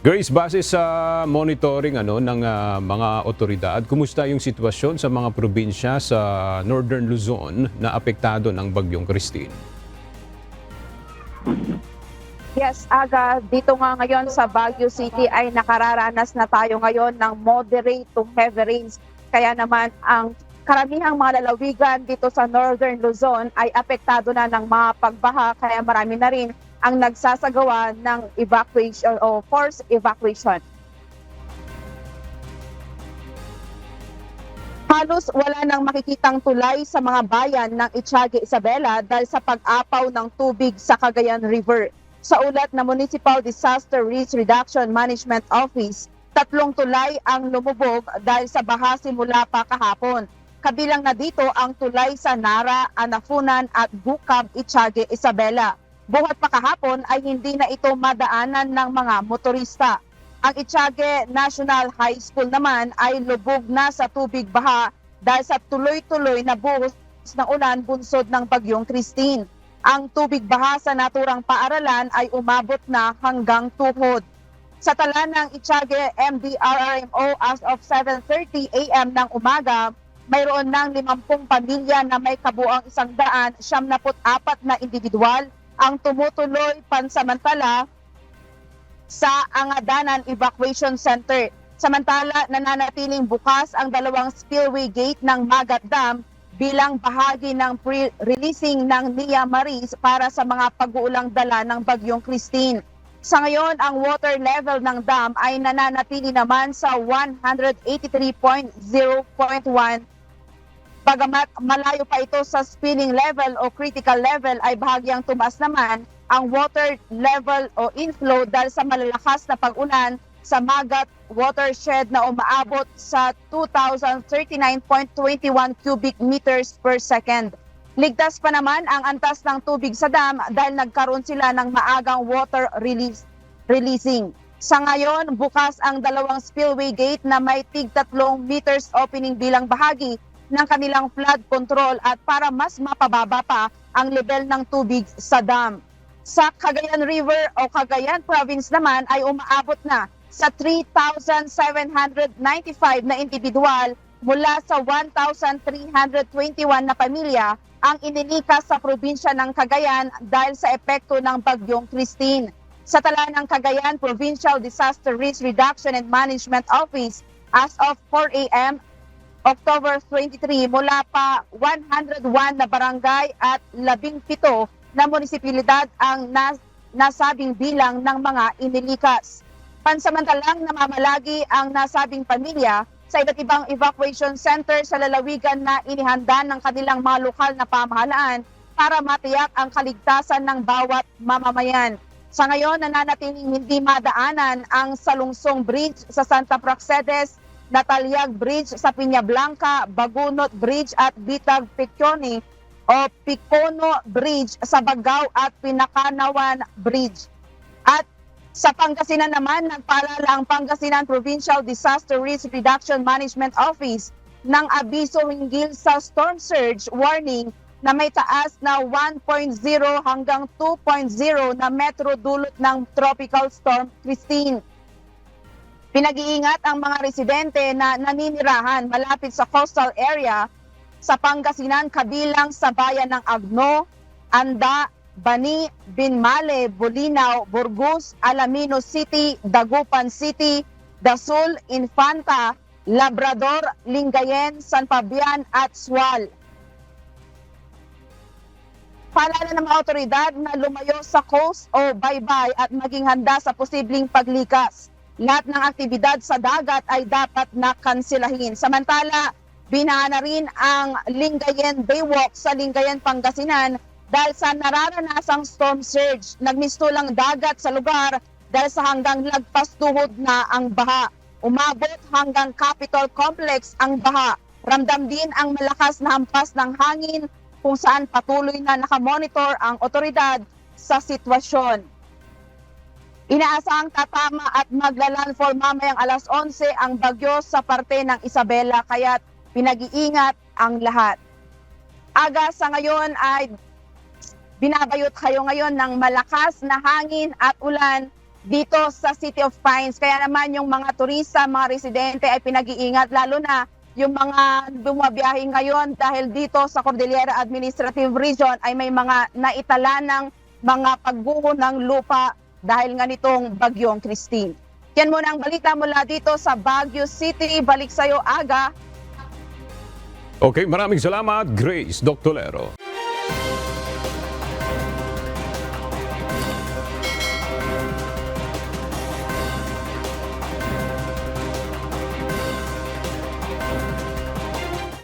Grace, base sa monitoring ano ng ah, mga otoridad, kumusta yung sitwasyon sa mga probinsya sa Northern Luzon na apektado ng bagyong Christine? Yes, aga, dito nga ngayon sa Baguio City ay nakararanas na tayo ngayon ng moderate to heavy rains. Kaya naman ang karamihang mga lalawigan dito sa Northern Luzon ay apektado na ng mga pagbaha kaya marami na rin ang nagsasagawa ng evacuation o forced evacuation. Halos wala nang makikitang tulay sa mga bayan ng Itiague Isabela dahil sa pag-apaw ng tubig sa Cagayan River. Sa ulat ng Municipal Disaster Risk Reduction Management Office, tatlong tulay ang lumubog dahil sa baha simula pa kahapon. Kabilang na dito ang tulay sa Nara, Anafunan at Bukab, Itiague Isabela. Buhat pa kahapon ay hindi na ito madaanan ng mga motorista. Ang Itiague National High School naman ay lubog na sa tubig baha dahil sa tuloy-tuloy na buhos ng ulan bunsod ng bagyong Christine. Ang tubig baha sa naturang paaralan ay umabot na hanggang tuhod. Sa tala ng Itiague MDRRMO as of 7.30 a.m. ng umaga, mayroon ng 50 pamilya na may kabuang isang daan, siyam na individual ang tumutuloy pansamantala sa Angadanan Evacuation Center. Samantala, nananatiling bukas ang dalawang spillway gate ng Magat Dam bilang bahagi ng pre-releasing ng Nia Maris para sa mga pag-uulang dala ng Bagyong Christine. Sa ngayon, ang water level ng dam ay nananatili naman sa 183.0.1 Bagamat malayo pa ito sa spinning level o critical level ay bahagyang tumaas naman ang water level o inflow dahil sa malalakas na pag-ulan sa Magat watershed na umaabot sa 2,039.21 cubic meters per second. Ligtas pa naman ang antas ng tubig sa dam dahil nagkaroon sila ng maagang water release, releasing. Sa ngayon, bukas ang dalawang spillway gate na may tig 3 meters opening bilang bahagi ng kanilang flood control at para mas mapababa pa ang level ng tubig sa dam. Sa Cagayan River o Cagayan Province naman ay umaabot na sa 3,795 na individual mula sa 1,321 na pamilya ang inilikas sa probinsya ng Cagayan dahil sa epekto ng bagyong Christine. Sa tala ng Cagayan Provincial Disaster Risk Reduction and Management Office, as of 4 a.m., October 23 mula pa 101 na barangay at 17 na munisipalidad ang nas- nasabing bilang ng mga inilikas. Pansamantalang namamalagi ang nasabing pamilya sa iba't ibang evacuation center sa lalawigan na inihanda ng kanilang mga lokal na pamahalaan para matiyak ang kaligtasan ng bawat mamamayan. Sa ngayon, nananatiling hindi madaanan ang Salungsong Bridge sa Santa Praxedes Natalyag Bridge sa Piña Blanca, Bagunot Bridge at Bitag Piconi o Picono Bridge sa Bagao at Pinakanawan Bridge. At sa Pangasinan naman, nagpaalala ang Pangasinan Provincial Disaster Risk Reduction Management Office ng abiso hinggil sa storm surge warning na may taas na 1.0 hanggang 2.0 na metro dulot ng Tropical Storm Christine. Pinag-iingat ang mga residente na naninirahan malapit sa coastal area sa Pangasinan kabilang sa bayan ng Agno, Anda, Bani, Binmale, Bulinaw, Burgos, Alamino City, Dagupan City, Dasul, Infanta, Labrador, Lingayen, San Fabian at Sual. Paalala ng mga otoridad na lumayo sa coast o baybay at maging handa sa posibleng paglikas lahat ng aktibidad sa dagat ay dapat na kansilahin. Samantala, binahan na rin ang Lingayen Baywalk sa Lingayen, Pangasinan dahil sa nararanasang storm surge. Nagmistulang dagat sa lugar dahil sa hanggang lagpas tuhod na ang baha. Umabot hanggang Capitol Complex ang baha. Ramdam din ang malakas na hampas ng hangin kung saan patuloy na nakamonitor ang otoridad sa sitwasyon. Inaasahang tatama at maglalandfall mamayang alas 11 ang bagyo sa parte ng Isabela kaya pinag-iingat ang lahat. Aga sa ngayon ay binabayot kayo ngayon ng malakas na hangin at ulan dito sa City of Pines. Kaya naman yung mga turista, mga residente ay pinag-iingat lalo na yung mga bumabiyahe ngayon dahil dito sa Cordillera Administrative Region ay may mga naitala ng mga pagguho ng lupa dahil nga nitong bagyong Christine. Yan muna ang balita mula dito sa Baguio City. Balik sa'yo, Aga. Okay, maraming salamat, Grace Doctolero.